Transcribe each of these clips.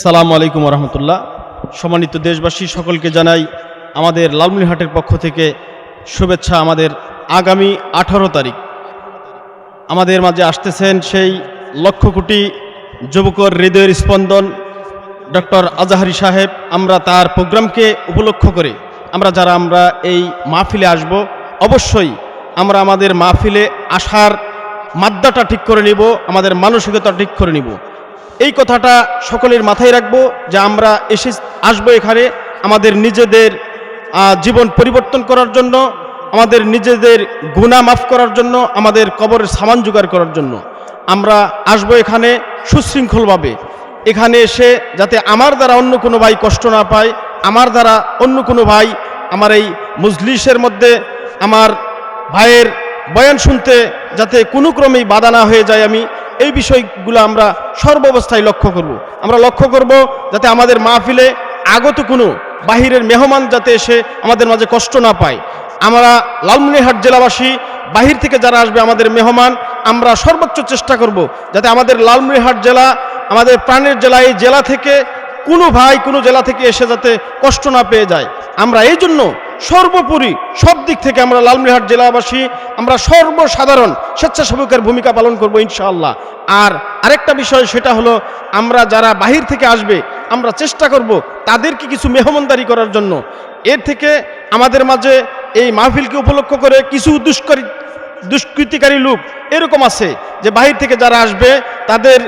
সালাম আলাইকুম রহমতুল্লাহ সম্মানিত দেশবাসী, সকলকে জানাই আমাদের লালমনিরহাটের পক্ষ থেকে শুভেচ্ছা আমাদের আগামী আঠারো তারিখ। আমাদের মাঝে আসতেছেন সেই লক্ষ কোটি যুবকর হৃদয়ের স্পন্দন ডক্টর আজাহারি সাহেব। আমরা তার প্রোগ্রামকে উপলক্ষ করে আমরা যারা আমরা এই মাহফিলে আসব, অবশ্যই আমরা আমাদের মাহফিলে আসার মাদ্দাটা ঠিক করে নিব, আমাদের মানসিকতা ঠিক করে নিব। এই কথাটা সকলের মাথায় রাখব যে আমরা এসে আসব এখানে আমাদের নিজেদের জীবন পরিবর্তন করার জন্য, আমাদের নিজেদের গুণা মাফ করার জন্য, আমাদের কবরের সামান জোগাড় করার জন্য। আমরা আসব এখানে সুশৃঙ্খলভাবে। এখানে এসে যাতে আমার দ্বারা অন্য কোনো ভাই কষ্ট না পায়, আমার দ্বারা অন্য কোনো ভাই আমার এই মজলিসের মধ্যে আমার ভাইয়ের বয়ান শুনতে যাতে কোনো ক্রমেই বাধা না হয়ে যায় আমি। এই বিষয়গুলো আমরা সর্বাবস্থায় লক্ষ্য করব। আমরা লক্ষ্য করব যাতে আমাদের মাহফিলে আগত কোনো বাহিরের মেহমান যাতে এসে আমাদের মাঝে কষ্ট না পায় আমরা লালমনিরহাট জেলাবাসী, বাহির থেকে যারা আসবে আমাদের মেহমান, আমরা সর্বোচ্চ চেষ্টা করব যাতে আমাদের লালমনিরহাট জেলা, আমাদের প্রাণের জেলা, এই জেলা থেকে কোনো ভাই কোনো জেলা থেকে এসে যাতে কষ্ট না পেয়ে যায় আমরা এই জন্য সর্বোপরি সব দিক থেকে আমরা লালমনিরহাট জেলাবাসী, আমরা সর্বসাধারণ স্বেচ্ছাসেবকের ভূমিকা পালন করব ইনশাআল্লাহ। আর আরেকটা বিষয়, সেটা হলো আমরা যারা বাহির থেকে আসবে, আমরা চেষ্টা করব তাদেরকে কিছু মেহমানদারি করার জন্য। এর থেকে আমাদের মাঝে এই মাহফিলকে উপলক্ষ করে কিছু দুষ্করী, দুষ্কৃতিকারী লোক এরকম আছে যে বাহির থেকে যারা আসবে, তাদের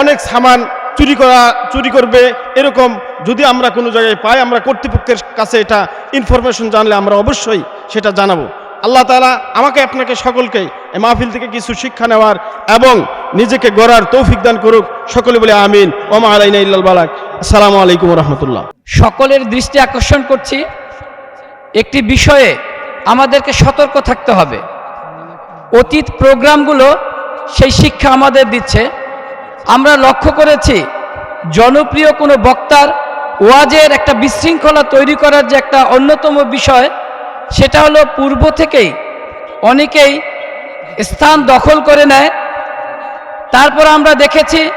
অনেক সামান চুরি করা, চুরি করবে, এরকম যদি আমরা কোনো জায়গায় পাই, আমরা কর্তৃপক্ষের কাছে এটা ইনফরমেশন জানলে আমরা অবশ্যই সেটা জানাব। আল্লাহ তালা আমাকে, আপনাকে, সকলকে এই মাহফিল থেকে কিছু শিক্ষা নেওয়ার এবং নিজেকে গড়ার তৌফিক দান করুক। সকলে বলে আমিন। ওমা আলাইনা ইল্লাল বালাক। আসসালামু আলাইকুম রহমতুল্লাহ। সকলের দৃষ্টি আকর্ষণ করছি। একটি বিষয়ে আমাদেরকে সতর্ক থাকতে হবে। অতীত প্রোগ্রামগুলো সেই শিক্ষা আমাদের দিচ্ছে। আমরা লক্ষ্য করেছি, জনপ্রিয় কোনো বক্তার ওয়াজের একটা বিশৃঙ্খলা তৈরি করার যে একটা অন্যতম বিষয়, সেটা হলো পূর্ব থেকেই অনেকেই স্থান দখল করে নেয়। তারপর আমরা দেখেছি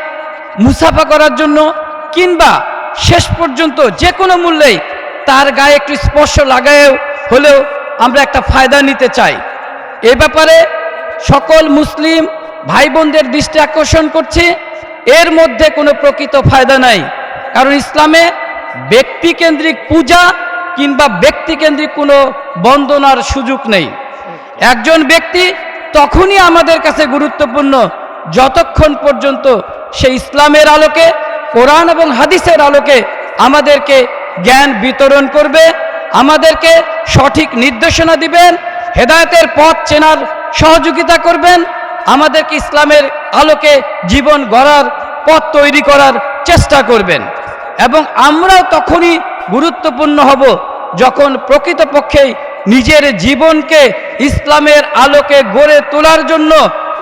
মুসাফা করার জন্য কিংবা শেষ পর্যন্ত যে কোনো মূল্যেই তার গায়ে একটু স্পর্শ লাগায়েও হলেও আমরা একটা ফায়দা নিতে চাই। এ ব্যাপারে সকল মুসলিম ভাই বোনদের দৃষ্টি আকর্ষণ করছি। এর মধ্যে কোনো প্রকৃত ফায়দা নাই। কারণ ইসলামে ব্যক্তিকেন্দ্রিক পূজা কিংবা ব্যক্তিকেন্দ্রিক কোনো বন্দনার সুযোগ নেই। একজন ব্যক্তি তখনই আমাদের কাছে গুরুত্বপূর্ণ, যতক্ষণ পর্যন্ত সে ইসলামের আলোকে, কোরআন এবং হাদিসের আলোকে আমাদেরকে জ্ঞান বিতরণ করবে, আমাদেরকে সঠিক নির্দেশনা দিবেন, হেদায়েতের পথ চেনার সহযোগিতা করবেন, আমাদেরকে ইসলামের আলোকে জীবন গড়ার পথ তৈরি করার চেষ্টা করবেন। এবং আমরাও তখনই গুরুত্বপূর্ণ হব যখন প্রকৃতপক্ষেই নিজের জীবনকে ইসলামের আলোকে গড়ে তোলার জন্য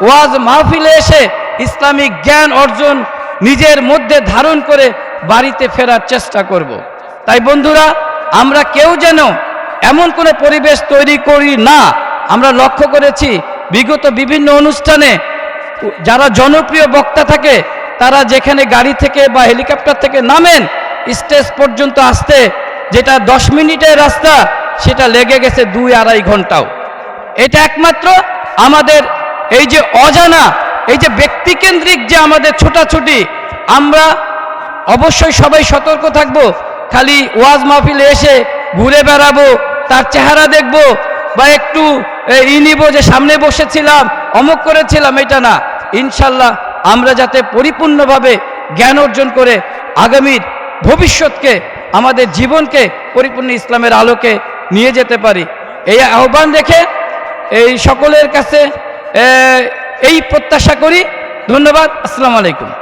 ওয়াজ মাহফিলে এসে ইসলামিক জ্ঞান অর্জন নিজের মধ্যে ধারণ করে বাড়িতে ফেরার চেষ্টা করব। তাই বন্ধুরা, আমরা কেউ যেন এমন কোনো পরিবেশ তৈরি করি না আমরা লক্ষ্য করেছি, বিগত বিভিন্ন অনুষ্ঠানে যারা জনপ্রিয় বক্তা থাকে তারা যেখানে গাড়ি থেকে বা হেলিকপ্টার থেকে নামেন, স্টেজ পর্যন্ত আসতে যেটা দশ মিনিটের রাস্তা, সেটা লেগে গেছে দুই আড়াই ঘন্টাও। এটা একমাত্র আমাদের এই যে অজানা, এই যে ব্যক্তিকেন্দ্রিক যে আমাদের ছোটাছুটি, আমরা অবশ্যই সবাই সতর্ক থাকব, খালি ওয়াজ মাহফিলে এসে ঘুরে বেড়াবো, তার চেহারা দেখব, বা একটু ই নিব যে সামনে বসেছিলাম, অমুক করেছিলাম, এটা না। ইনশাল্লাহ আমরা যাতে পরিপূর্ণভাবে জ্ঞান অর্জন করে আগামীর ভবিষ্যৎকে, আমাদের জীবনকে পরিপূর্ণ ইসলামের আলোকে নিয়ে যেতে পারি। এই আহ্বান রেখে এই সকলের কাছে এই প্রত্যাশা করি। ধন্যবাদ। আসসালামু আলাইকুম।